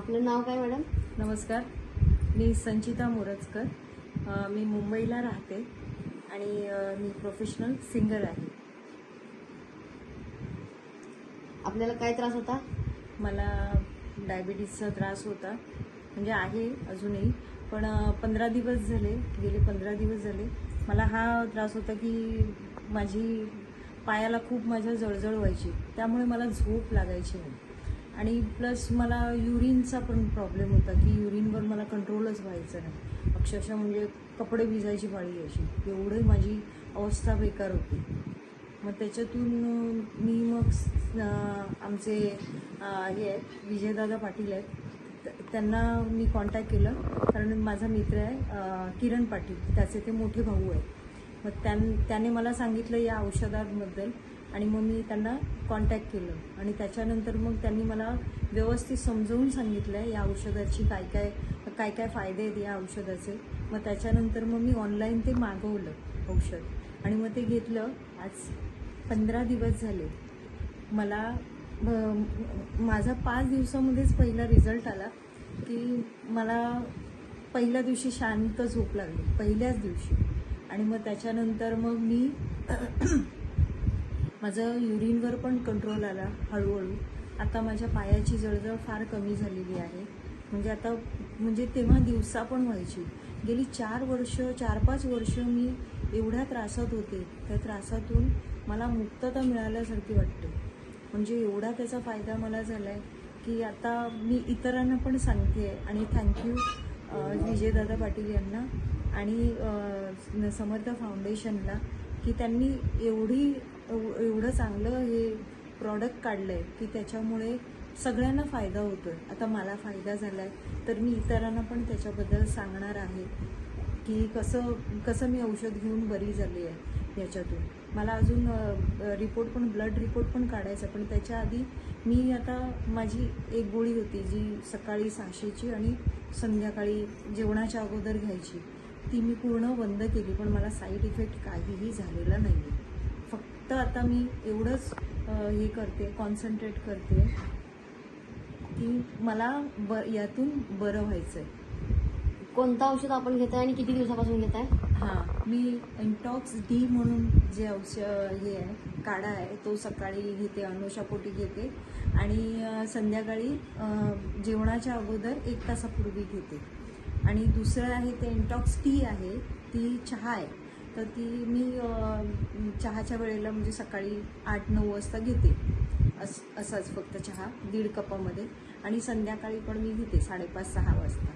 आपलं नाव काय मॅडम? नमस्कार. मी संचिता मोरजकर. मी मुंबईला राहते आणि मी प्रोफेशनल सिंगर आहे. आपल्याला काय त्रास होता? मला डायबिटीसचा त्रास होता. म्हणजे आहे अजूनही पण पंधरा दिवस झाले गेले पंधरा दिवस झाले. मला हा त्रास होता की माझी पायाला खूप माझ्या जळजळ व्हायची. त्यामुळे मला झोप लागायची नाही. आणि प्लस मला युरिनचा पण प्रॉब्लेम होता की युरिनवर मला कंट्रोलच व्हायचं नाही. अक्षरशः म्हणजे कपडे भिजायची बाळी अशी. एवढी माझी अवस्था बेकार होती. मग त्याच्यातून मी मग आमचे हे आहेत विजयदादा पाटील आहेत. त्यांना मी कॉन्टॅक्ट केलं. कारण माझा मित्र आहे किरण पाटील. त्याचे ते मोठे भाऊ आहेत. मग त्यां त्याने मला सांगितलं या औषधांबद्दल. आणि मग मी त्यांना कॉन्टॅक्ट केलं. आणि त्याच्यानंतर मग त्यांनी मला व्यवस्थित समजावून सांगितलं आहे या औषधाची काय काय काय काय फायदे आहेत या औषधाचे. मग त्याच्यानंतर मग मी ऑनलाईन ते मागवलं औषध. आणि मग ते घेतलं. आज पंधरा दिवस झाले. मला माझा पाच दिवसामध्येच पहिला रिझल्ट आला की मला पहिल्या दिवशी शांत झोप लागली. पहिल्याच दिवशी. आणि मग त्याच्यानंतर मग मी माझं युरिनवर पण कंट्रोल आला हळूहळू. आता माझ्या पायाची जळजळ फार कमी झालेली आहे. म्हणजे आता म्हणजे तेव्हा दिवसा पण व्हायची. गेली चार वर्ष चार पाच वर्ष मी एवढ्या त्रासात होते. त्या त्रासातून मला मुक्तता मिळाल्यासारखी वाटते. म्हणजे एवढा त्याचा फायदा मला झाला आहे की आता मी इतरांना पण सांगते आणि थँक्यू विजयदादा पाटील यांना आणि समर्थ फाउंडेशनला की त्यांनी एवढी एवढं चांगलं हे प्रॉडक्ट काढलं आहे की त्याच्यामुळे सगळ्यांना फायदा होतो आहे आता मला फायदा झाला आहे तर मी इतरांना पण त्याच्याबद्दल सांगणार आहे की कसं कसं मी औषध घेऊन बरी झाली आहे याच्यातून. मला अजून रिपोर्ट पण ब्लड रिपोर्ट पण काढायचा पण त्याच्या आधी मी आता माझी एक गोळी होती जी सकाळी सहाशेची आणि संध्याकाळी जेवणाच्या अगोदर घ्यायची. ती मी पूर्ण बंद केली पण मला साईड इफेक्ट काहीही झालेला नाही आहे फक्त आता मी एवढंच हे करते कॉन्सन्ट्रेट करते की मला ब यातून बरं व्हायचं आहे कोणतं औषध आपण घेत आहे आणि किती दिवसापासून घेत आहे हां मी इंटॉक्स डी म्हणून जे औषध हे आहे काढा आहे तो सकाळी घेते अनुषापोटी घेते आणि संध्याकाळी जेवणाच्या अगोदर एक तासापूर्वी घेते. आणि दुसरं आहे ते इंटॉक्स टी आहे ती चहा आहे. तर ती मी चहाच्या वेळेला म्हणजे सकाळी आठ नऊ वाजता घेते. अस असाच फक्त चहा दीड कपामध्ये. आणि संध्याकाळी पण मी घेते साडेपाच सहा वाजता.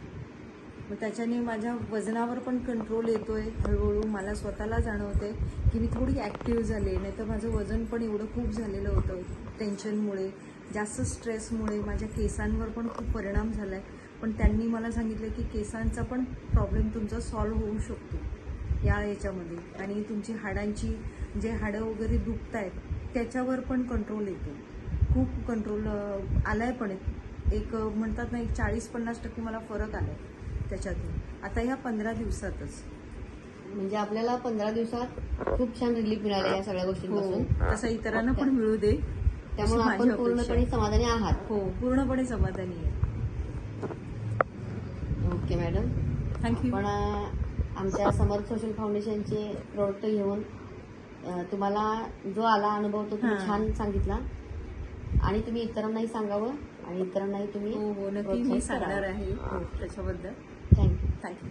मग त्याच्याने माझ्या वजनावर पण कंट्रोल येतो आहे हळूहळू मला स्वतःला जाणवते की मी थोडी ॲक्टिव्ह झाले. नाही तर माझं वजन पण एवढं खूप झालेलं होतं. टेन्शनमुळे जास्त स्ट्रेसमुळे माझ्या केसांवर पण खूप परिणाम झाला आहे पण त्यांनी मला सांगितलं की केसांचा पण प्रॉब्लेम तुमचा सॉल्व्ह होऊ शकतो. या याच्यामध्ये. आणि तुमची हाडांची जे हाडं वगैरे दुखत आहेत त्याच्यावर पण कंट्रोल येतो. खूप कंट्रोल आलाय पण एक म्हणतात ना एक चाळीस पन्नास टक्के मला फरक आलाय त्याच्यातून. आता ह्या पंधरा दिवसातच. म्हणजे आपल्याला पंधरा दिवसात खूप छान रिलीफ मिळाला या सगळ्या हो गोष्टींपासून तसं इतरांना पण मिळू दे. त्यामुळे आपण पूर्णपणे समाधानी आहात. आहे. हो पूर्णपणे समाधानी आहे. Okay madam. थँक्यू पण आमच्या समर्थ सोशल फाउंडेशनचे प्रोडक्ट घेऊन तुम्हाला जो आला अनुभव तो तुम्ही. छान सांगितला. आणि तुम्ही इतरांनाही सांगावं आणि इतरांनाही तुम्ही हो हो नक्की मी प्रोत्साहित सांगणार. आहे त्याच्याबद्दल. Thank you thank you